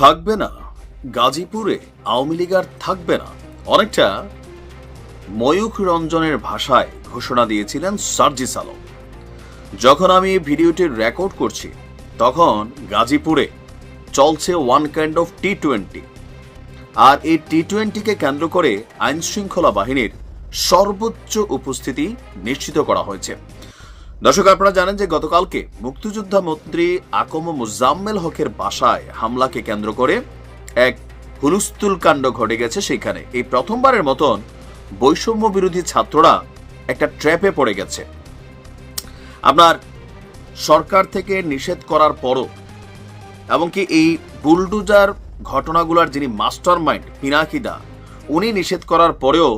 থাকবে না। গাজীপুরে আওয়ামী লীগ আর থাকবে না। অনেকটা ময়ূখ রঞ্জনের ভাষায় ঘোষণা দিয়েছিলেন সার্জিস আলম। যখন আমি এই ভিডিওটি রেকর্ড করছি, তখন গাজীপুরে চলছে one kind of T twenty আর এই টি টোয়েন্টিকে কেন্দ্র করে আইনশৃঙ্খলা বাহিনীর সর্বোচ্চ উপস্থিতি নিশ্চিত করা হয়েছে। দর্শক, আপনারা জানেন যে গতকালকে মুক্তিযোদ্ধা মন্ত্রী আকম মুজাম্মেল হকের বাসায় হামলাকে কেন্দ্র করে এক হুলুস্তুল কাণ্ড ঘটে গেছে সেখানে এই প্রথমবারের মতন বৈষম্য বিরোধী ছাত্ররা একটা ট্র্যাপে পড়ে গেছে। আপনার সরকার থেকে নিষেধ করার পরও এমনকি এই বুলডুজার ঘটনাগুলোর যিনি মাস্টার মাইন্ড পিনাকিদা, উনি নিষেধ করার পরেও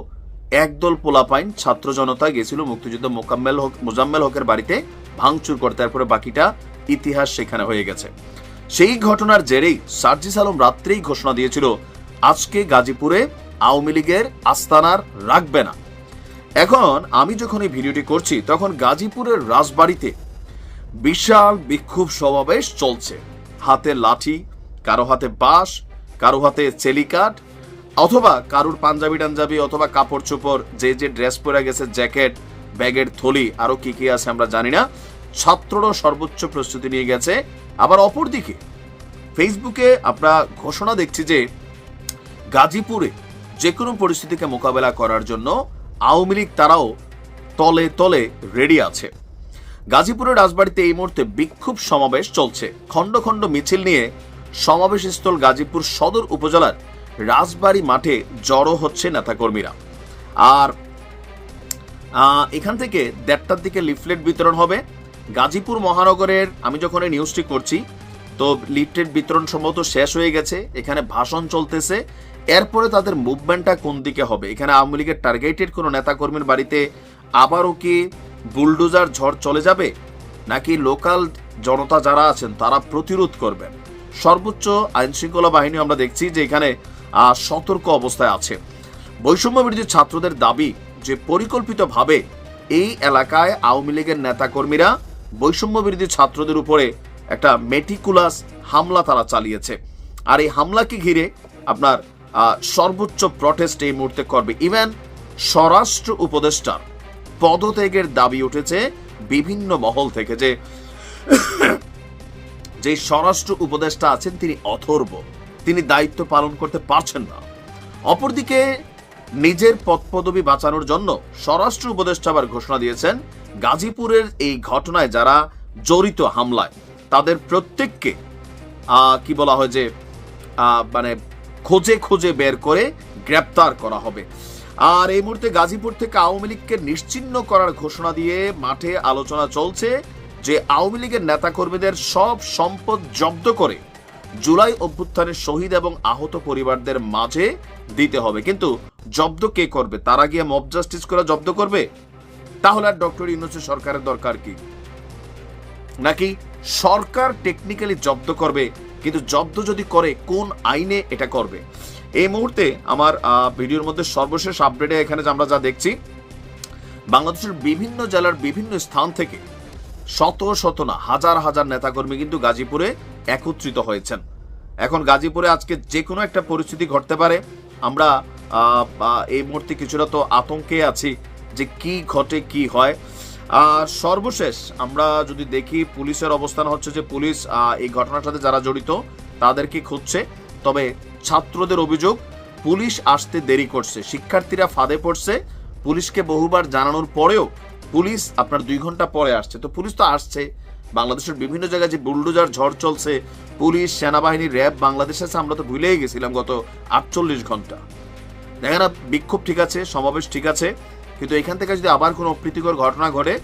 একদল পোলাপাইন ছাত্র জনতা গেছিল মুক্তিযুদ্ধ মোকাম্মেল হক, মোজাম্মেল হকের বাড়িতে ভাঙচুর করতে তারপরে বাকিটা ইতিহাস সেখানে হয়ে গেছে। সেই ঘটনার জেরেই সার্জিস আলম রাত্রেই ঘোষণা দিয়েছিল, আজকে গাজীপুরে আওয়ামী লীগের আস্তানার রাখবে না। এখন আমি যখন এই ভিডিওটি করছি, তখন গাজীপুরের রাজবাড়িতে বিশাল বিক্ষোভ সমাবেশ চলছে। হাতে লাঠি, কারও হাতে বাঁশ, কারও হাতে চেলিকাট অথবা কারুর পাঞ্জাবি টাঞ্জাবি অথবা কাপড় চোপড়, যে যে ড্রেস পরে গেছে জ্যাকেট ব্যাগের থলি, আরও কি কি আছে আমরা জানি না। ছাত্ররা সর্বোচ্চ প্রস্তুতি নিয়ে গেছে। আবার অপরদিকে ফেসবুকে আমরা ঘোষণা দেখছি যে, গাজীপুরে যে কোনো পরিস্থিতিকে মোকাবেলা করার জন্য আওয়ামী লীগ তারাও তলে তলে রেডি আছে। গাজীপুরের রাজবাড়িতে এই মুহূর্তে বিক্ষোভ সমাবেশ চলছে। খণ্ড খণ্ড মিছিল নিয়ে সমাবেশস্থল গাজীপুর সদর উপজেলার রাজবাড়ি মাঠে জড়ো হচ্ছে নেতাকর্মীরা। আর এখান থেকে দেড়টার দিকে লিফলেট বিতরণ হবে। গাজীপুর মহানগরের, আমি যখন এই নিউজটি করছি, তো লিফলেট বিতরণ সম্ভবত শেষ হয়ে গেছে। এখানে ভাষণ চলতেছে। এরপরে তাদের মুভমেন্টটা কোন দিকে হবে? এখানে আওয়ামী লীগের টার্গেটেড কোনো নেতাকর্মীর বাড়িতে আবারও কি বুলডোজার ঝড় চলে যাবে? নাকি লোকাল জনতা যারা আছেন, তারা প্রতিরোধ করবেন? সর্বোচ্চ আইনশৃঙ্খলা বাহিনী আমরা দেখছি যে এখানে সতর্ক অবস্থায় আছে। বৈষম্য বিরোধী ছাত্রদের দাবি যে পরিকল্পিতভাবে এই এলাকায় আওয়ামী লীগের নেতাকর্মীরা বৈষম্য বিরোধী ছাত্রদের উপরে একটা মেটিকুলাস হামলা তারা চালিয়েছে। আর এই হামলাকে ঘিরে আপনার সর্বোচ্চ প্রটেস্ট এই মুহূর্তে করবে। ইভেন স্বরাষ্ট্র উপদেষ্টার পদত্যাগের দাবি উঠেছে বিভিন্ন মহল থেকে যে যে স্বরাষ্ট্র উপদেষ্টা আছেন তিনি অথর্ব। তিনি দায়িত্ব পালন করতে পারছেন না। অপরদিকে, নিজের পদপদবি বাঁচানোর জন্য স্বরাষ্ট্র উপদেষ্টা ঘোষণা দিয়েছেন, গাজীপুরের এই ঘটনায় যারা জড়িত হামলায়, তাদের প্রত্যেককে কি বলা হয় যে মানে খোঁজে খোঁজে বের করে গ্রেপ্তার করা হবে। আর এই মুহূর্তে গাজীপুর থেকে আওয়ামী লীগকে নিশ্চিহ্ন করার ঘোষণা দিয়ে মাঠে আলোচনা চলছে যে, আওয়ামী লীগের নেতাকর্মীদের সব সম্পদ জব্দ করে জুলাই অভ্যুত্থানের শহীদ এবং আহত পরিবারদের মাঝে দিতে হবে। কিন্তু জব্দ কে করবে? তারা গিয়ে মব জাস্টিস করে জব্দ করবে? তাহলে আর ডক্টর ইউনুসের সরকারের দরকার কি? নাকি সরকার টেকনিক্যালি জব্দ করবে, কিন্তু জব্দ যদি করে, কোন আইনে এটা করবে? এই মুহূর্তে আমার ভিডিওর মধ্যে সর্বশেষ আপডেটে এখানে আমরা যা দেখছি, বাংলাদেশের বিভিন্ন জেলার বিভিন্ন স্থান থেকে শত শত না, হাজার হাজার নেতাকর্মী কিন্তু গাজীপুরে একত্রিত হয়েছেন। এখন গাজীপুরে আজকে যে কোনো একটা পরিস্থিতি ঘটতে পারে। আমরা এই মুহূর্তে কিছুটা তো আতঙ্কে আছি যে কি ঘটে, কি হয়। আর সর্বশেষ আমরা যদি দেখি পুলিশের অবস্থান হচ্ছে যে পুলিশ এই ঘটনার সাথে যারা জড়িত তাদেরকে খুঁজছে। তবে ছাত্রদের অভিযোগ, পুলিশ আসতে দেরি করছে। শিক্ষার্থীরা ফাঁদে পড়ছে। পুলিশকে বহুবার জানানোর পরেও পুলিশ আপনার দুই ঘণ্টা পরে আসছে। তো পুলিশ তো আসছে। বাংলাদেশের বিভিন্ন জায়গায় যে বুলডোজার ঝড় চলছে, পুলিশ, সেনাবাহিনী, র্যাব বাংলাদেশে আছে আমরা তো ভুলেই গেছিলাম গত আটচল্লিশ ঘণ্টা। দেখেন বিক্ষোভ ঠিক আছে, সমাবেশ ঠিক আছে, কিন্তু এখান থেকে যদি আবার কোনো অপ্রীতিকর ঘটনা ঘটে,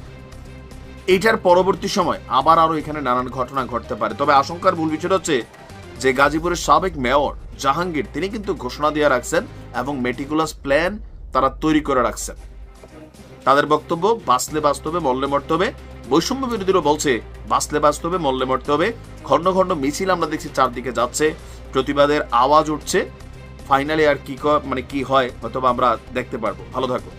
এইটার পরবর্তী সময় আবার আরও এখানে নানান ঘটনা ঘটতে পারে। তবে আশঙ্কার মূল বিষয় হচ্ছে যে গাজীপুরের সাবেক মেয়র জাহাঙ্গীর, তিনি কিন্তু ঘোষণা দিয়ে রাখছেন এবং মেটিকুলাস প্ল্যান তারা তৈরি করে রাখছেন। তাদের বক্তব্য, বাঁচলে বাস্তবে মল্লে মরতে হবে। বৈষম্য বিরোধীরা বলছে, বাঁচলে বাস্তবে মল্লে মরতে হবে। খণ্ড খণ্ড মিছিল আমরা দেখছি চারদিকে যাচ্ছে, প্রতিবাদের আওয়াজ উঠছে। ফাইনালি আর কি মানে কি হয় হয়তো আমরা দেখতে পারব। ভালো থাকো